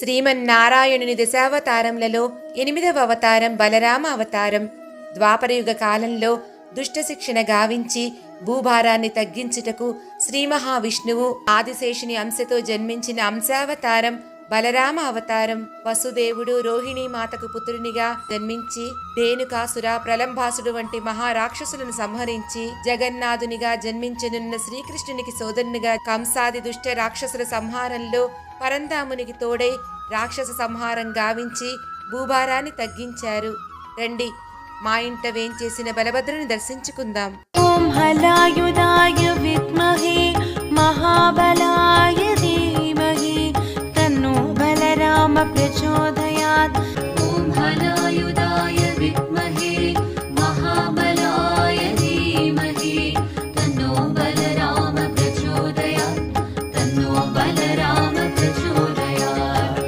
శ్రీమన్నారాయణుని దశావతారంలలో ఎనిమిదవ అవతారం బలరామ అవతారం. ద్వాపరయుగ కాలంలో దుష్ట శిక్షణ గావించి భూభారాన్ని తగ్గించుటకు శ్రీ మహావిష్ణువు ఆదిశేషుని అంశతో జన్మించిన అంశావతారం బలరామ అవతారం వసుదేవుడు రోహిణీ మాతకు పుత్రునిగా జన్మించి ధేనుకాసుర ప్రలంభాసుడు వంటి మహారాక్షసులను సంహరించి జగన్నాథునిగా జన్మించనున్న శ్రీకృష్ణునికి సోదరునిగా కంసాది దుష్ట రాక్షసుల సంహారంలో పరంధామునికి తోడై రాక్షస సంహారం గావించి భూభారాన్ని తగ్గించారు. రండి మా ఇంట వేంచేసిన బలభద్రుని దర్శించుకుందాం. మహాబలా हलायुधाय विद्महे